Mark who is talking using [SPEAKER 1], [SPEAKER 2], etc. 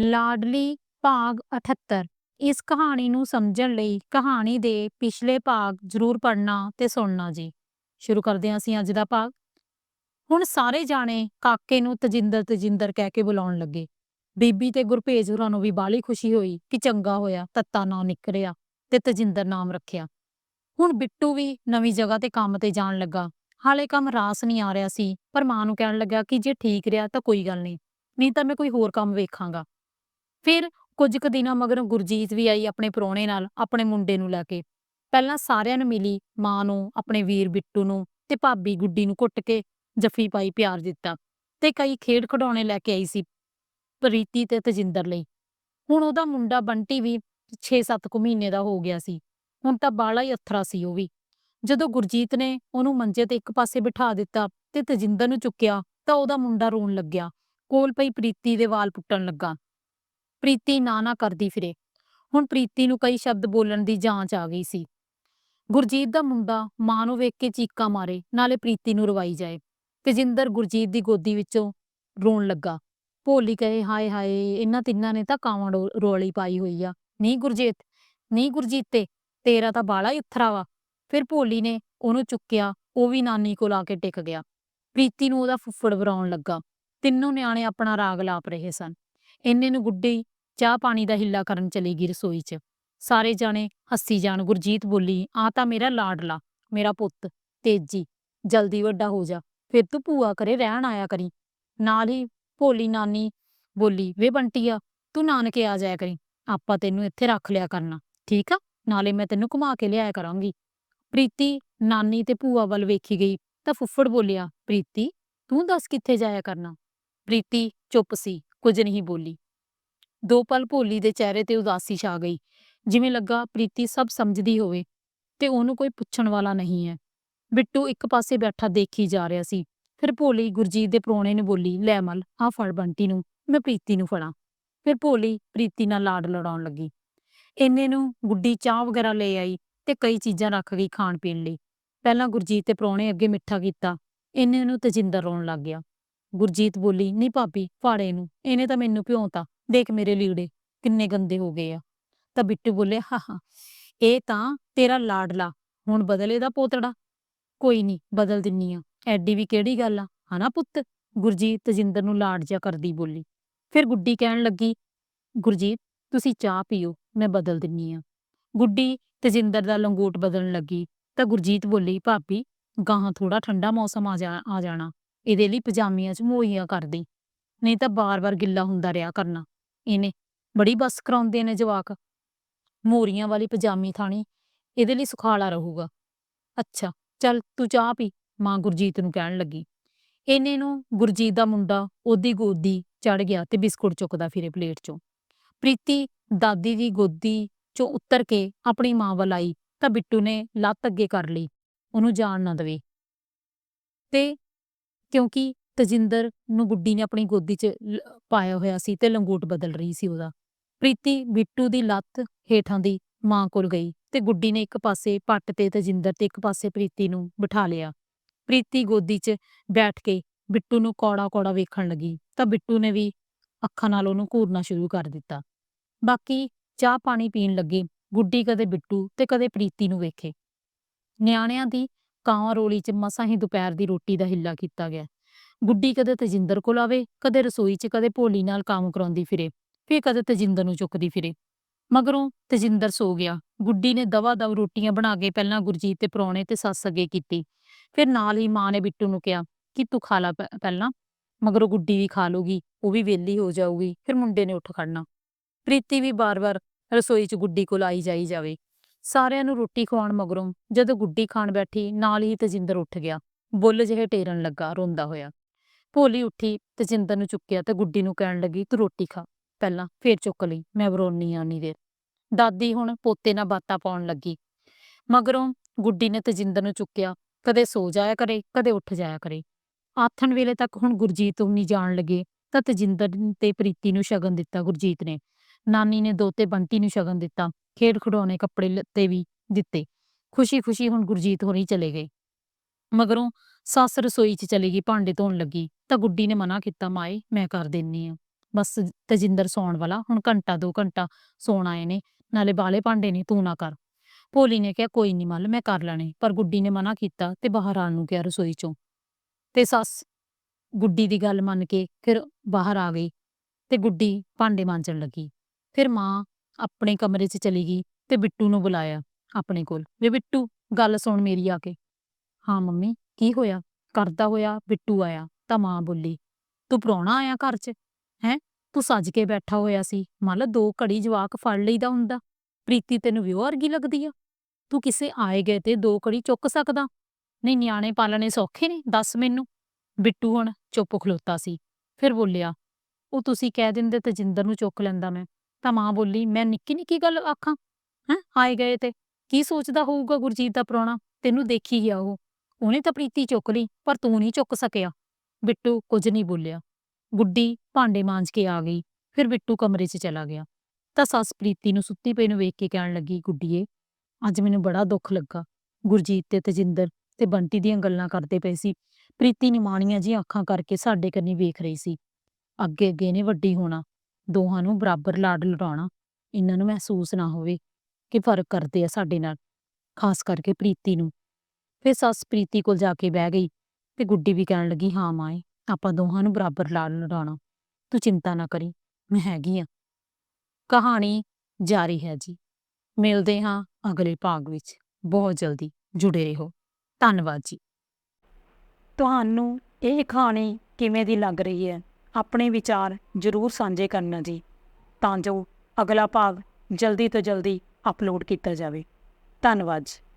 [SPEAKER 1] ਲਾਡਲੀ ਭਾਗ 78 ਇਸ ਕਹਾਣੀ ਨੂੰ ਸਮਝਣ ਲਈ ਕਹਾਣੀ ਦੇ ਪਿਛਲੇ ਭਾਗ ਜ਼ਰੂਰ ਪੜ੍ਹਨਾ ਤੇ ਸੁਣਨਾ ਜੀ। ਸ਼ੁਰੂ ਕਰਦੇ ਹਾਂ ਅਸੀਂ ਅੱਜ ਦਾ ਭਾਗ। ਹੁਣ ਸਾਰੇ ਜਾਣੇ ਕਾਕੇ ਨੂੰ ਤਜਿੰਦਰ ਤਜਿੰਦਰ ਕਹਿ ਕੇ ਬੁਲਾਉਣ ਲੱਗੇ। ਬੀਬੀ ਤੇ ਗੁਰਭੇਜ ਹੋਰਾਂ ਨੂੰ ਵੀ ਬਾਲੀ ਖੁਸ਼ੀ ਹੋਈ ਕਿ ਚੰਗਾ ਹੋਇਆ, ਤੱਤਾ ਨਾਂ ਨਿਕਲਿਆ ਤੇ ਤਜਿੰਦਰ ਨਾਮ ਰੱਖਿਆ। ਹੁਣ ਬਿੱਟੂ ਵੀ ਨਵੀਂ ਜਗ੍ਹਾ ਤੇ ਕੰਮ ਤੇ ਜਾਣ ਲੱਗਾ। ਹਾਲੇ ਕੰਮ ਰਾਸ ਨਹੀਂ ਆ ਰਿਹਾ ਸੀ, ਪਰ ਮਾਂ ਨੂੰ ਕਹਿਣ ਲੱਗਾ ਕਿ ਜੇ ਠੀਕ ਰਿਹਾ ਤਾਂ ਕੋਈ ਗੱਲ ਨਹੀਂ ਨਹੀਂ ਤਾਂ ਮੈਂ ਕੋਈ ਹੋਰ ਕੰਮ ਵੇਖਾਂਗਾ। ਫਿਰ ਕੁਝ ਕੁ ਦਿਨਾਂ ਮਗਰੋਂ ਗੁਰਜੀਤ ਵੀ ਆਈ ਆਪਣੇ ਪ੍ਰਾਹੁਣੇ ਨਾਲ, ਆਪਣੇ ਮੁੰਡੇ ਨੂੰ ਲੈ ਕੇ। ਪਹਿਲਾਂ ਸਾਰਿਆਂ ਨੂੰ ਮਿਲੀ, ਮਾਂ ਨੂੰ, ਆਪਣੇ ਵੀਰ ਬਿੱਟੂ ਨੂੰ ਤੇ ਭਾਬੀ ਗੁੱਡੀ ਨੂੰ ਕੁੱਟ ਕੇ ਜੱਫੀ ਪਾਈ ਪਿਆਰ ਦਿੱਤਾ ਤੇ ਕਈ ਖੇਡ ਖਡਾਉਣੇ ਲੈ ਕੇ ਆਈ ਸੀ ਪ੍ਰੀਤੀ ਤੇ ਤਜਿੰਦਰ ਲਈ। ਹੁਣ ਉਹਦਾ ਮੁੰਡਾ ਬੰਟੀ ਵੀ 6-7 ਕੁ ਮਹੀਨੇ ਦਾ ਹੋ ਗਿਆ ਸੀ। ਹੁਣ ਤਾਂ ਬਾਲਾ ਹੀ ਅਥਰਾ ਸੀ ਉਹ ਵੀ। ਜਦੋਂ ਗੁਰਜੀਤ ਨੇ ਉਹਨੂੰ ਮੰਜੇ ਤੇ ਇੱਕ ਪਾਸੇ ਬਿਠਾ ਦਿੱਤਾ ਤੇ ਤਜਿੰਦਰ ਨੂੰ ਚੁੱਕਿਆ ਤਾਂ ਉਹਦਾ ਮੁੰਡਾ ਰੋਣ ਲੱਗਿਆ। ਕੋਲ ਪਈ ਪ੍ਰੀਤੀ ਦੇ ਵਾਲ ਪੁੱਟਣ ਲੱਗਾ। ਪ੍ਰੀਤੀ ਨਾ ਨਾ ਕਰਦੀ ਫਿਰੇ। ਹੁਣ ਪ੍ਰੀਤੀ ਨੂੰ ਕਈ ਸ਼ਬਦ ਬੋਲਣ ਦੀ ਜਾਂਚ ਆ ਗਈ ਸੀ। ਗੁਰਜੀਤ ਦਾ ਮੁੰਡਾ ਮਾਂ ਨੂੰ ਵੇਖ ਕੇ ਚੀਕਾਂ ਮਾਰੇ, ਨਾਲੇ ਪ੍ਰੀਤੀ ਨੂੰ ਰਵਾਈ ਜਾਏ। ਤੇਜਿੰਦਰ ਗੁਰਜੀਤ ਦੀ ਗੋਦੀ ਵਿੱਚੋਂ ਰੋਣ ਲੱਗਾ। ਭੋਲੀ ਕਹੇ, ਹਾਏ ਹਾਏ, ਇਹਨਾਂ ਤਿੰਨਾਂ ਨੇ ਤਾਂ ਕਾਵਾਂ ਡੋ- ਰੋਲੀ ਪਾਈ ਹੋਈ ਆ। ਨਹੀਂ ਗੁਰਜੀਤ ਨਹੀਂ ਗੁਰਜੀਤ ਤੇਰਾ ਤਾਂ ਬਾਲਾ ਹੀ ਉਥਰਾ ਵਾ। ਫਿਰ ਭੋਲੀ ਨੇ ਉਹਨੂੰ ਚੁੱਕਿਆ, ਉਹ ਵੀ ਨਾਨੀ ਕੋਲ ਆ ਕੇ ਟਿਕ ਗਿਆ। ਪ੍ਰੀਤੀ ਨੂੰ ਉਹਦਾ ਫੁੱਫੜ ਵਰਾਉਣ ਲੱਗਾ। ਤਿੰਨੋਂ ਨਿਆਣੇ ਆਪਣਾ ਰਾਗ ਲਾਪ ਰਹੇ ਸਨ। ਇੰਨੇ ਨੂੰ ਗੁੱਡੀ ਚਾਹ ਪਾਣੀ ਦਾ ਹਿੱਲਾ ਕਰਨ ਚਲੀ ਗਈ ਰਸੋਈ 'ਚ। ਸਾਰੇ ਜਾਣੇ ਹੱਸੀ ਜਾਣ, ਗੁਰਜੀਤ ਬੋਲੀ ਆ ਤਾਂ ਮੇਰਾ ਲਾਡਲਾ, ਮੇਰਾ ਪੁੱਤ, ਤੇਜੀ, ਜਲਦੀ ਵੱਡਾ ਹੋ ਜਾ, ਫਿਰ ਤੂੰ ਭੂਆ ਕਰੇ ਰਹਿਣ ਆਇਆ ਕਰੀ। ਨਾਲ ਹੀ ਭੋਲੀ ਨਾਨੀ ਬੋਲੀ, ਵੇ ਬੰਟੀਆ, ਤੂੰ ਨਾਨਕੇ ਆ ਜਾਇਆ ਕਰੀ, ਆਪਾਂ ਤੈਨੂੰ ਇੱਥੇ ਰੱਖ ਲਿਆ ਕਰਨਾ, ਠੀਕ ਆ? ਨਾਲੇ ਮੈਂ ਤੈਨੂੰ ਘੁਮਾ ਕੇ ਲਿਆਇਆ ਕਰਾਂਗੀ। ਪ੍ਰੀਤੀ ਨਾਨੀ ਤੇ ਭੂਆ ਵੱਲ ਵੇਖੀ ਗਈ, ਤਾਂ ਫੁੱਫੜ ਬੋਲਿਆ, ਪ੍ਰੀਤੀ, ਤੂੰ ਦੱਸ ਕਿੱਥੇ ਜਾਇਆ ਕਰਨਾ? ਪ੍ਰੀਤੀ ਚੁੱਪ ਸੀ। ਕੁਝ ਨਹੀਂ ਬੋਲੀ। ਦੋ ਪਲ ਭੋਲੀ ਦੇ ਚਿਹਰੇ ਤੇ ਉਦਾਸੀ ਛਾ ਗਈ। ਜਿਵੇਂ ਲੱਗਾ ਪ੍ਰੀਤੀ ਸਭ ਸਮਝਦੀ ਹੋਵੇ ਤੇ ਉਹਨੂੰ ਕੋਈ ਪੁੱਛਣ ਵਾਲਾ ਨਹੀਂ ਹੈ। ਬਿੱਟੂ ਇੱਕ ਪਾਸੇ ਬੈਠਾ ਦੇਖੀ ਜਾ ਰਿਹਾ ਸੀ। ਫਿਰ ਭੋਲੀ ਗੁਰਜੀਤ ਦੇ ਪ੍ਰਾਹੁਣੇ ਨੇ ਬੋਲੀ, ਲੈ ਮਲ ਆ ਫੜ ਬੰਟੀ ਨੂੰ, ਮੈਂ ਪ੍ਰੀਤੀ ਨੂੰ ਫੜਾਂ। ਫਿਰ ਭੋਲੀ ਪ੍ਰੀਤੀ ਨਾਲ ਲਾਡ ਲੜਾਉਣ ਲੱਗੀ। ਇੰਨੇ ਨੂੰ ਗੁੱਡੀ ਚਾਹ ਵਗੈਰਾ ਲੈ ਆਈ ਤੇ ਕਈ ਚੀਜ਼ਾਂ ਰੱਖ ਗਈ ਖਾਣ ਪੀਣ ਲਈ। ਪਹਿਲਾਂ ਗੁਰਜੀਤ ਤੇ ਪ੍ਰਾਹੁਣੇ ਅੱਗੇ ਮਿੱਠਾ ਕੀਤਾ। ਇੰਨੇ ਨੂੰ ਤਜਿੰਦਰ ਰੋਣ ਲੱਗ ਗਿਆ। ਗੁਰਜੀਤ ਬੋਲੀ, ਨਹੀਂ ਭਾਬੀ, ਫਾੜੇ ਨੂੰ ਇਹਨੇ ਤਾਂ ਮੈਨੂੰ ਭਿਉਂਤਾ ਦੇਖ ਮੇਰੇ ਲੀੜੇ, ਕਿੰਨੇ ਗੰਦੇ ਹੋ ਗਏ ਆ। ਤਾਂ ਬਿੱਟੂ ਬੋਲੇ, ਹਾ ਹਾ, ਇਹ ਤਾਂ ਤੇਰਾ ਲਾਡਲਾ, ਹੁਣ ਬਦਲੇ ਦਾ ਪੋਤੜਾ। ਕੋਈ ਨਹੀਂ, ਬਦਲ ਦਿੰਨੀ ਆ, ਐਡੀ ਵੀ ਕਿਹੜੀ ਗੱਲ ਆ? ਹਨਾ ਪੁੱਤ? ਗੁਰਜੀਤ ਤਜਿੰਦਰ ਨੂੰ ਲਾਡ ਜਿਹਾ ਕਰਦੀ ਬੋਲੀ। ਫਿਰ ਗੁੱਡੀ ਕਹਿਣ ਲੱਗੀ, ਗੁਰਜੀਤ, ਤੁਸੀਂ ਚਾਹ ਪੀਓ, ਮੈਂ ਬਦਲ ਦਿੰਨੀ ਆ। ਗੁੱਡੀ ਤਜਿੰਦਰ ਦਾ ਲੰਗੋਟ ਬਦਲਣ ਲੱਗੀ, ਤਾਂ ਗੁਰਜੀਤ ਬੋਲੀ, ਭਾਬੀ, ਗਾਹਾਂ ਥੋੜਾ ਠੰਡਾ ਮੌਸਮ ਆ ਜਾ, ਆ ਜਾਣਾ। ਇਹਦੇ ਲਈ ਪਜਾਮੀਆਂ 'ਚ ਮੋਈਆਂ ਕਰਦੀ। ਨਹੀਂ ਤਾਂ ਬਾਰ-ਬਾਰ ਗਿੱਲਾ ਹੁੰਦਾ ਰਿਹਾ ਕਰਨਾ। ਇਹਨੇ ਬੜੀ ਬਸ ਕਰਾਉਂਦੇ ਨੇ ਜਵਾਕ। ਮੋਰੀਆਂ ਵਾਲੀ ਪਜਾਮੀ ਥਾਣੀ ਇਹਦੇ ਲਈ ਸੁਖਾਲਾ ਰਹੂਗਾ। ਅੱਛਾ, ਚੱਲ ਤੂੰ ਚਾਹ ਪੀ, ਮਾਂ ਗੁਰਜੀਤ ਨੂੰ ਕਹਿਣ ਲੱਗੀ। ਇਹਨੇ ਨੂੰ ਗੁਰਜੀਤ ਦਾ ਮੁੰਡਾ ਉਹਦੀ ਗੋਦੀ ਚੜ ਗਿਆ ਤੇ ਬਿਸਕੁਟ ਚੁੱਕਦਾ ਫਿਰੇ ਪਲੇਟ 'ਚੋਂ। ਪ੍ਰੀਤੀ, ਦਾਦੀ ਦੀ ਗੋਦੀ 'ਚੋਂ ਉੱਤਰ ਕੇ ਆਪਣੀ ਮਾਂ ਵੱਲ ਆਈ ਤਾਂ ਬਿੱਟੂ ਨੇ ਲੱਤ ਅੱਗੇ ਕਰ ਲਈ। ਉਹਨੂੰ ਜਾਣ ਨਾ ਦੇਵੇ। ਤੇ ਕਿਉਂਕਿ ਤਜਿੰਦਰ ਨੂੰ ਗੁੱਡੀ ਨੇ ਆਪਣੀ ਗੋਦੀ 'ਚ ਪਾਇਆ ਹੋਇਆ ਸੀ ਤੇ ਲੰਗੂਟ ਬਦਲ ਰਹੀ ਸੀ ਉਹਦਾ। ਪ੍ਰੀਤੀ ਬਿੱਟੂ ਦੀ ਲੱਤ ਹੇਠਾਂ ਦੀ ਮਾਂ ਕੋਲ ਗਈ ਤੇ ਗੁੱਡੀ ਨੇ ਇੱਕ ਪਾਸੇ ਪੱਟ ਤੇ ਤਜਿੰਦਰ ਤੇ ਇੱਕ ਪਾਸੇ ਪ੍ਰੀਤੀ ਨੂੰ ਬਿਠਾ ਲਿਆ। ਪ੍ਰੀਤੀ ਗੋਦੀ 'ਚ ਬੈਠ ਕੇ ਬਿੱਟੂ ਨੂੰ ਕੌੜਾ-ਕੌੜਾ ਵੇਖਣ ਲੱਗੀ ਤਾਂ ਬਿੱਟੂ ਨੇ ਵੀ ਅੱਖਾਂ ਨਾਲ ਉਹਨੂੰ ਘੂਰਨਾ ਸ਼ੁਰੂ ਕਰ ਦਿੱਤਾ। ਬਾਕੀ ਚਾਹ ਪਾਣੀ ਪੀਣ ਲੱਗੇ, ਗੁੱਡੀ ਕਦੇ ਬਿੱਟੂ ਤੇ ਕਦੇ ਪ੍ਰੀਤੀ ਨੂੰ ਵੇਖੇ। ਨਿਆਣਿਆਂ ਦੀ ਕਾਂ ਰੋਲੀ 'ਚ ਮਸਾਂ ਹੀ ਦੁਪਹਿਰ ਦੀ ਰੋਟੀ ਦਾ ਹਿੱਲਾ ਕੀਤਾ ਗਿਆ। ਗੁੱਡੀ ਕਦੇ ਤਜਿੰਦਰ ਕੋਲ ਆਵੇ, ਕਦੇ ਰਸੋਈ 'ਚ, ਕਦੇ ਭੋਲੀ ਨਾਲ ਕੰਮ ਕਰਾਉਂਦੀ ਫਿਰੇ, ਫਿਰ ਕਦੇ ਤਜਿੰਦਰ ਨੂੰ ਚੁੱਕਦੀ ਫਿਰੇ। ਮਗਰੋਂ ਤਜਿੰਦਰ ਸੋ ਗਿਆ। ਗੁੱਡੀ ਨੇ ਦਵਾ ਦਵ ਰੋਟੀਆਂ ਬਣਾ ਕੇ ਪਹਿਲਾਂ ਗੁਰਜੀਤ ਤੇ ਪ੍ਰਾਹੁਣੇ ਤੇ ਸੱਸ ਅੱਗੇ ਕੀਤੀ। ਫਿਰ ਨਾਲ ਹੀ ਮਾਂ ਨੇ ਬਿੱਟੂ ਨੂੰ ਕਿਹਾ, ਕਿ ਤੂੰ ਖਾ ਲਾ ਪਹਿਲਾਂ? ਮਗਰੋਂ ਗੁੱਡੀ ਵੀ ਖਾ ਲੂਗੀ, ਉਹ ਵੀ ਵਿਹਲੀ ਹੋ ਜਾਊਗੀ, ਫਿਰ ਮੁੰਡੇ ਨੇ ਉੱਠ ਖੜਨਾ। ਪ੍ਰੀਤੀ ਵੀ ਬਾਰ-ਬਾਰ ਰਸੋਈ 'ਚ ਗੁੱਡੀ ਕੋਲ ਆਈ ਜਾਈ ਜਾਵੇ। ਸਾਰਿਆਂ ਨੂੰ ਰੋਟੀ ਖਵਾਉਣ ਮਗਰੋਂ ਜਦੋਂ ਗੁੱਡੀ ਖਾਣ ਬੈਠੀ, ਨਾਲ ਹੀ ਤਜਿੰਦਰ ਉੱਠ ਗਿਆ। ਬੁੱਲ ਜਿਹੇ ਟੇਰਨ ਲੱਗਾ, ਰੋਂਦਾ ਹੋਇਆ। ਭੋਲੀ ਉੱਠੀ, ਤਜਿੰਦਰ ਨੂੰ ਚੁੱਕਿਆ ਤੇ ਗੁੱਡੀ ਨੂੰ ਕਹਿਣ ਲੱਗੀ, ਤੂੰ ਰੋਟੀ ਖਾ। ਪਹਿਲਾਂ ਫੇਰ ਚੁੱਕ ਲਈ, ਮੈਂ ਵਰੋਨੀ ਆ ਨੀ ਦੇਰ। ਦਾਦੀ ਹੁਣ ਪੋਤੇ ਨਾਲ ਬਾਤਾਂ ਪਾਉਣ ਲੱਗੀ। ਮਗਰੋਂ ਗੁੱਡੀ ਨੇ ਤਜਿੰਦਰ ਨੂੰ ਚੁੱਕਿਆ, ਕਦੇ ਸੋ ਜਾਇਆ ਕਰੇ, ਕਦੇ ਉੱਠ ਜਾਇਆ ਕਰੇ। ਆਥਣ ਵੇਲੇ ਤੱਕ ਹੁਣ ਗੁਰਜੀਤ ਉਨੀ ਜਾਣ ਲੱਗੇ, ਤਾਂ ਤਜਿੰਦਰ ਤੇ ਪ੍ਰੀਤੀ ਨੂੰ ਸ਼ਗਨ ਦਿੱਤਾ ਗੁਰਜੀਤ ਨੇ। ਨਾਨੀ ਨੇ ਦੋਤੇ ਬੰਟੀ ਨੂੰ ਸ਼ਗਨ ਦਿੱਤਾ, ਖੇਡ ਖਿਡੌਣੇ ਕੱਪੜੇ ਲੱਤੇ ਵੀ ਦਿੱਤੇ। ਖੁਸ਼ੀ-ਖੁਸ਼ੀ ਹੁਣ ਗੁਰਜੀਤ ਹੋਰੀ ਚਲੇ ਗਏ। ਮਗਰੋਂ ਸੱਸ ਰਸੋਈ 'ਚ ਚਲੀ ਗਈ, ਭਾਂਡੇ ਧੋਣ ਲੱਗੀ। ਤਾਂ ਗੁੱਡੀ ਨੇ ਮਨਾ ਕੀਤਾ, ਮਾਏ, ਮੈਂ ਕਰ ਦਿੰਨੀ ਆ। ਬਸ ਤਜਿੰਦਰ ਸੌਣ ਵਾਲਾ, ਹੁਣ ਘੰਟਾ, ਦੋ ਘੰਟਾ ਸੌਣ ਆਏ ਨੇ, ਨਾਲੇ ਬਾਲੇ ਭਾਂਡੇ ਨੇ, ਤੂੰ ਨਾ ਕਰ। ਭੋਲੀ ਨੇ ਕਿਹਾ, ਕੋਈ ਨਹੀਂ ਮੱਲ ਮੈਂ ਕਰ ਲੈਣੇ। ਪਰ ਗੁੱਡੀ ਨੇ ਮਨਾ ਕੀਤਾ ਤੇ ਬਾਹਰ ਆਉਣ ਨੂੰ ਕਿਹਾ ਰਸੋਈ ਚੋਂ। ਤੇ ਸੱਸ ਗੁੱਡੀ ਦੀ ਗੱਲ ਮੰਨ ਕੇ ਫਿਰ ਬਾਹਰ ਆ ਗਈ ਤੇ ਗੁੱਡੀ ਭਾਂਡੇ ਮਾਂਜਣ ਲੱਗੀ। ਫਿਰ ਮਾਂ ਆਪਣੇ ਕਮਰੇ 'ਚ ਚਲੀ ਗਈ ਤੇ ਬਿੱਟੂ ਨੂੰ ਬੁਲਾਇਆ ਆਪਣੇ ਕੋਲ। ਵੇ ਬਿੱਟੂ, ਗੱਲ ਸੁਣ ਮੇਰੀ ਆ ਕੇ। ਹਾਂ ਮੰਮੀ, ਕੀ ਹੋਇਆ? ਕਰਦਾ ਹੋਇਆ ਬਿੱਟੂ ਆਇਆ ਤਾਂ ਮਾਂ ਬੋਲੀ, ਤੂੰ ਪ੍ਰਾਹੁਣਾ ਆਇਆ ਘਰ 'ਚ? ਹੈ? ਤੂੰ ਸੱਜ ਕੇ ਬੈਠਾ ਹੋਇਆ ਸੀ। ਮੰਨ ਲਾ ਦੋ ਘੜੀ ਜਵਾਕ ਫੜ ਲਈਦਾ ਹੁੰਦਾ। ਪ੍ਰੀਤੀ ਤੈਨੂੰ ਵਿਓ ਵਰਗੀ ਲੱਗਦੀ ਆ। ਤੂੰ ਕਿਸੇ ਆਏ ਗਏ ਤੇ ਦੋ ਘੜੀ ਚੁੱਕ ਸਕਦਾ। ਨਹੀਂ, ਨਿਆਣੇ ਪਾਲਣੇ ਸੌਖੇ ਨੇ, ਦੱਸ ਮੈਨੂੰ। ਬਿੱਟੂ ਹੁਣ ਚੁੱਪ ਖਲੋਤਾ ਸੀ। ਫਿਰ ਬੋਲਿਆ, ਉਹ ਤੁਸੀਂ ਕਹਿ ਦਿੰਦੇ ਤਜਿੰਦਰ ਨੂੰ ਚੁੱਕ ਲੈਂਦਾ ਮੈਂ। ਤਾਂ ਮਾਂ ਬੋਲੀ, ਮੈਂ ਨਿੱਕੀ ਨਿੱਕੀ ਗੱਲ ਆਖਾਂ, ਹੈਂ, ਆਏ ਗਏ ਤੇ ਕੀ ਸੋਚਦਾ ਹੋਊਗਾ ਗੁਰਜੀਤ ਦਾ ਪ੍ਰਾਹੁਣਾ? ਤੈਨੂੰ ਦੇਖੀ ਗਿਆ ਉਹ। ਉਹਨੇ ਤਾਂ ਪ੍ਰੀਤੀ ਚੁੱਕ ਲਈ, ਪਰ ਤੂੰ ਨਹੀਂ ਚੁੱਕ ਸਕਿਆ। ਬਿੱਟੂ ਕੁਝ ਨਹੀਂ ਬੋਲਿਆ। ਗੁੱਡੀ ਭਾਂਡੇ ਮਾਂਜ ਕੇ ਆ ਗਈ, ਫਿਰ ਬਿੱਟੂ ਕਮਰੇ 'ਚ ਚਲਾ ਗਿਆ। ਤਾਂ ਸੱਸ ਪ੍ਰੀਤੀ ਨੂੰ ਸੁੱਤੀ ਪਈ ਨੂੰ ਵੇਖ ਕੇ ਕਹਿਣ ਲੱਗੀ, ਗੁੱਡੀਏ, ਅੱਜ ਮੈਨੂੰ ਬੜਾ ਦੁੱਖ ਲੱਗਾ। ਗੁਰਜੀਤ ਤੇ ਤਜਿੰਦਰ ਤੇ ਬੰਟੀ ਦੀਆਂ ਗੱਲਾਂ ਕਰਦੇ ਪਏ ਸੀ। ਪ੍ਰੀਤੀ ਨਿਮਾਣੀਆਂ ਜੀ ਅੱਖਾਂ ਕਰਕੇ ਸਾਡੇ ਕੰਨੀ ਵੇਖ ਰਹੀ ਸੀ। ਅੱਗੇ ਅੱਗੇ ਨੇ ਵੱਡੀ ਹੋਣਾ। ਦੋਹਾਂ ਨੂੰ ਬਰਾਬਰ ਲਾਡ ਲਟਾਉਣਾ, ਇਹਨਾਂ ਨੂੰ ਮਹਿਸੂਸ ਨਾ ਹੋਵੇ ਕਿ ਫ਼ਰਕ ਕਰਦੇ ਆ ਸਾਡੇ ਨਾਲ, ਖਾਸ ਕਰਕੇ ਪ੍ਰੀਤੀ ਨੂੰ। ਫਿਰ ਸੱਸ ਪ੍ਰੀਤੀ ਕੋਲ ਜਾ ਕੇ ਬਹਿ ਗਈ ਤੇ ਗੁੱਡੀ ਵੀ ਕਹਿਣ ਲੱਗੀ, ਹਾਂ ਮਾਏ ਆਪਾਂ ਦੋਹਾਂ ਨੂੰ ਬਰਾਬਰ ਲਾਡ ਲਟਾਉਣਾ, ਤੂੰ ਚਿੰਤਾ ਨਾ ਕਰੀ, ਮੈਂ ਹੈਗੀ ਆ। ਕਹਾਣੀ ਜਾਰੀ ਹੈ ਜੀ। ਮਿਲਦੇ ਹਾਂ ਅਗਲੇ ਭਾਗ ਵਿੱਚ। ਬਹੁਤ ਜਲਦੀ ਜੁੜੇ ਰਹੋ। ਧੰਨਵਾਦ ਜੀ।
[SPEAKER 2] ਤੁਹਾਨੂੰ ਇਹ ਕਹਾਣੀ ਕਿਵੇਂ ਦੀ ਲੱਗ ਰਹੀ ਹੈ? ਆਪਣੇ ਵਿਚਾਰ ਜ਼ਰੂਰ ਸਾਂਝੇ ਕਰਨਾ ਜੀ, ਤਾਂ ਜੋ ਅਗਲਾ ਭਾਗ ਜਲਦੀ ਤੋਂ ਜਲਦੀ ਅਪਲੋਡ ਕੀਤਾ ਜਾਵੇ। ਧੰਨਵਾਦ ਜੀ।